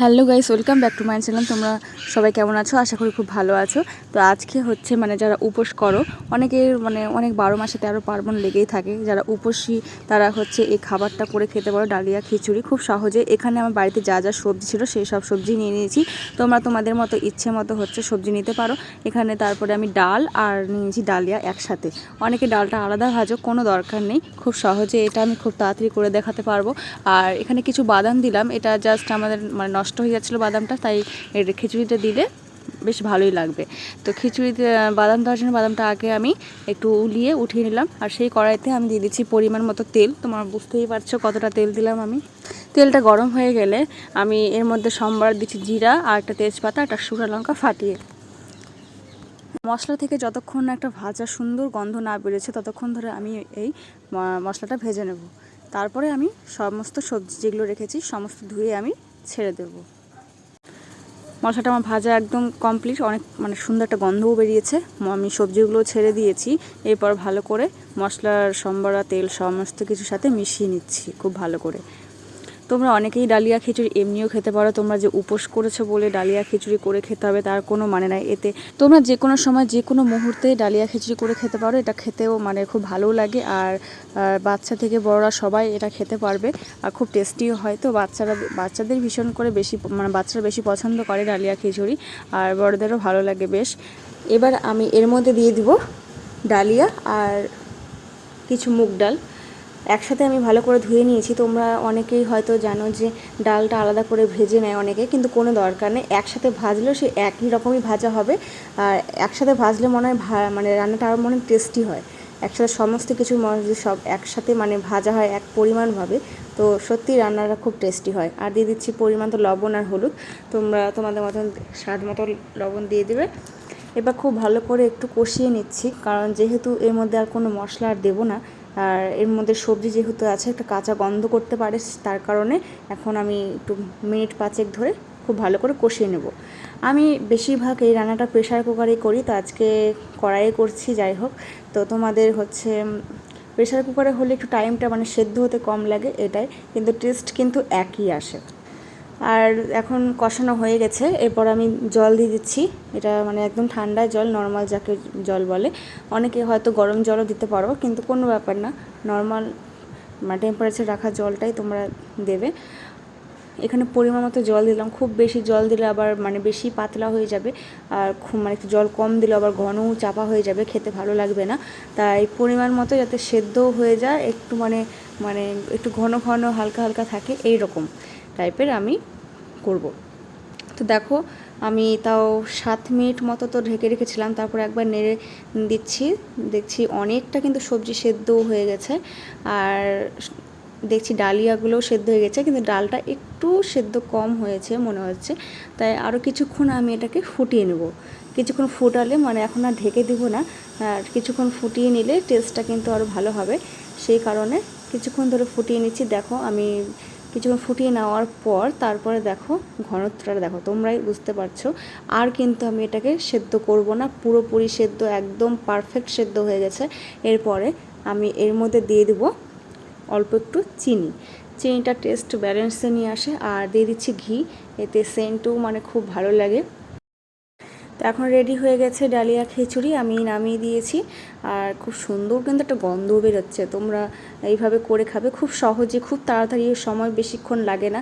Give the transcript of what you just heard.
Hello guys, welcome back to my channel. তোমরা সবাই কেমন আছো? আশা করি খুব ভালো আছো। তো আজকে হচ্ছে মানে যারা উপোস করো, অনেকের মানে অনেক বারো মাসে তেরো পার্বণ লেগেই থাকে। যারা উপোসী, তারা হচ্ছে এই খাবারটা করে খেতে পারো, ডালিয়া, খিচুড়ি। খুব সহজে এখানে আমার বাড়িতে যা যা সবজি ছিল, সেই সব সবজি নিয়ে নিয়েছি। তোমরা তোমাদের মতো ইচ্ছে মতো হচ্ছে সবজি নিতে পারো। এখানে তারপরে আমি ডাল আর নিয়েছি ডালিয়া একসাথে। অনেকে ডালটা আলাদা ভাজো, কোনো দরকার নেই। খুব সহজে এটা আমি খুব তাড়াতাড়ি করে দেখাতে পারব। আর এখানে কিছু বাদাম দিলাম। এটা জাস্ট আমাদের মানে নষ্ট হয়ে যাচ্ছিল বাদামটা, তাই এর খিচুড়িতে দিলে বেশ ভালোই লাগবে। তো খিচুড়িতে বাদাম দেওয়ার জন্য বাদামটা আগে আমি একটু উলিয়ে উঠিয়ে নিলাম। আর সেই কড়াইতে আমি দিয়ে দিচ্ছি পরিমাণ মতো তেল। তোমার বুঝতেই পারছ কতটা তেল দিলাম আমি। তেলটা গরম হয়ে গেলে আমি এর মধ্যে সম্বার দিচ্ছি জিরা আর একটা তেজপাতা, একটা শুকনো লঙ্কা ফাটিয়ে। মশলা থেকে যতক্ষণ একটা ভাজা সুন্দর গন্ধ না বেরোচ্ছে, ততক্ষণ ধরে আমি এই মশলাটা ভেজে নেব। তারপরে আমি সমস্ত সবজি যেগুলো রেখেছি, সমস্ত ধুয়ে আমি ছেড়ে দেব। মশলাটা আমার ভাজা একদম কমপ্লিট অনেক মানে সুন্দর একটা গন্ধও বেরিয়েছে। আমি সবজিগুলো ছেড়ে দিয়েছি। এরপর ভালো করে মশলার সম্বরা, তেল সমস্ত কিছুর সাথে মিশিয়ে নিচ্ছি খুব ভালো করে। তোমরা অনেকেই ডালিয়া খিচুড়ি এমনিও খেতে পারো। তোমরা যে উপোস করেছ বলে ডালিয়া খিচুড়ি করে খেতে হবে, তার কোনো মানে নাই। এতে তোমরা যে কোনো সময় যে কোনো মুহূর্তে ডালিয়া খিচুড়ি করে খেতে পারো। এটা খেতেও মানে খুব ভালোও লাগে আর বাচ্চা থেকে বড়রা সবাই এটা খেতে পারবে আর খুব টেস্টিও হয়। তো বাচ্চারা, বাচ্চাদের ভীষণ করে বেশি মানে বাচ্চারা বেশি পছন্দ করে ডালিয়া খিচুড়ি আর বড়দেরও ভালো লাগে বেশ। এবার আমি এর মধ্যে দিয়ে দিব ডালিয়া আর কিছু মুগ ডাল। একসাথে আমি ভালো করে ধুয়ে নিয়েছি। তোমরা অনেকেই হয়তো জানো যে ডালটা আলাদা করে ভেজে নেয় অনেকে, কিন্তু কোনো দরকার নেই। একসাথে ভাজলেও সে একই রকমই ভাজা হবে। আর একসাথে ভাজলে মনে হয় ভা- মানে রান্নাটা আরও মনে টেস্টি হয়। একসাথে সমস্ত কিছু মশলা সব একসাথে মানে ভাজা হয় এক পরিমাণভাবে তো সত্যি রান্নাটা খুব টেস্টি হয়। আর দিয়ে দিচ্ছি পরিমাণ তো লবণ আর হলুদ। তোমরা তোমাদের মতন স্বাদ মতো লবণ দিয়ে দেবে। এবার খুব ভালো করে একটু কষিয়ে নিচ্ছি। কারণ যেহেতু এর মধ্যে আর কোনো মশলা আর দেবো না আর এর মধ্যে সবজি যেহেতু আছে, একটা কাঁচা গন্ধ করতে পারে, তার কারণে এখন আমি একটু মিনিট পাঁচেক ধরে খুব ভালো করে কষিয়ে নেব। আমি বেশিরভাগ এই রান্নাটা প্রেশার কুকারেই করি, তো আজকে কড়াইয়ে করছি, যাই হোক। তো তোমাদের হচ্ছে প্রেশার কুকারে হলে একটু টাইমটা মানে সেদ্ধ হতে কম লাগে, এটাই। কিন্তু টেস্ট কিন্তু একই আসে। আর এখন কষানো হয়ে গেছে। এরপর আমি জল দিয়ে দিচ্ছি। এটা মানে একদম ঠান্ডা জল, নর্মাল যাকে জল বলে। অনেকে হয়তো গরম জলও দিতে পারো, কিন্তু কোনো ব্যাপার না। নর্মাল মানে টেম্পারেচার রাখা জলটাই তোমরা দেবে। এখানে পরিমাণ মতো জল দিলাম। খুব বেশি জল দিলে আবার মানে বেশি পাতলা হয়ে যাবে। আর খুব মানে একটু জল কম দিলে আবার ঘনও চাপা হয়ে যাবে, খেতে ভালো লাগবে না। তাই পরিমাণ মতো যাতে সেদ্ধও হয়ে যায়, একটু মানে মানে একটু ঘন ঘন হালকা হালকা থাকে এই রকম টাইপের আমি করব। তো দেখো, আমি তাও সাত মিনিট মতো তো ঢেকে রেখেছিলাম, তারপর একবার নেড়ে দিচ্ছি। দেখছি অনেকটা কিন্তু সবজি সেদ্ধও হয়ে গেছে। আর দেখছি ডালিয়াগুলোও সেদ্ধ হয়ে গেছে, কিন্তু ডালটা একটু সেদ্ধ কম হয়েছে মনে হচ্ছে। তাই আরও কিছুক্ষণ আমি এটাকে ফুটিয়ে নেব। কিছুক্ষণ ফুটালে মানে এখন আর ঢেকে দিব না, আর কিছুক্ষণ ফুটিয়ে নিলে টেস্টটা কিন্তু আরও ভালো হবে। সেই কারণে কিছুক্ষণ ধরে ফুটিয়ে নিচ্ছি। দেখো, আমি কিছুক্ষণ ফুটিয়ে নেওয়ার পর তারপরে দেখো ঘনত্বটা দেখো, তোমরাই বুঝতে পারছ। আর কিন্তু আমি এটাকে সেদ্ধ করব না, পুরোপুরি সেদ্ধ, একদম পারফেক্ট সেদ্ধ হয়ে গেছে। এরপরে আমি এর মধ্যে দিয়ে দেব অল্প একটু চিনি। চিনিটা টেস্ট ব্যালেন্সে নিয়ে আসে, আর দিয়ে দিচ্ছি ঘি, এতে সেন্টও মানে খুব ভালো লাগে। তো এখন রেডি হয়ে গেছে ডালিয়া খিচুড়ি, আমি নামিয়ে দিয়েছি। আর খুব সুন্দর কিন্তু একটা গন্ধ বেরোচ্ছে। তোমরা এইভাবে করে খাবে। খুব সহজে, খুব তাড়াতাড়ি, সময় বেশিক্ষণ লাগে না।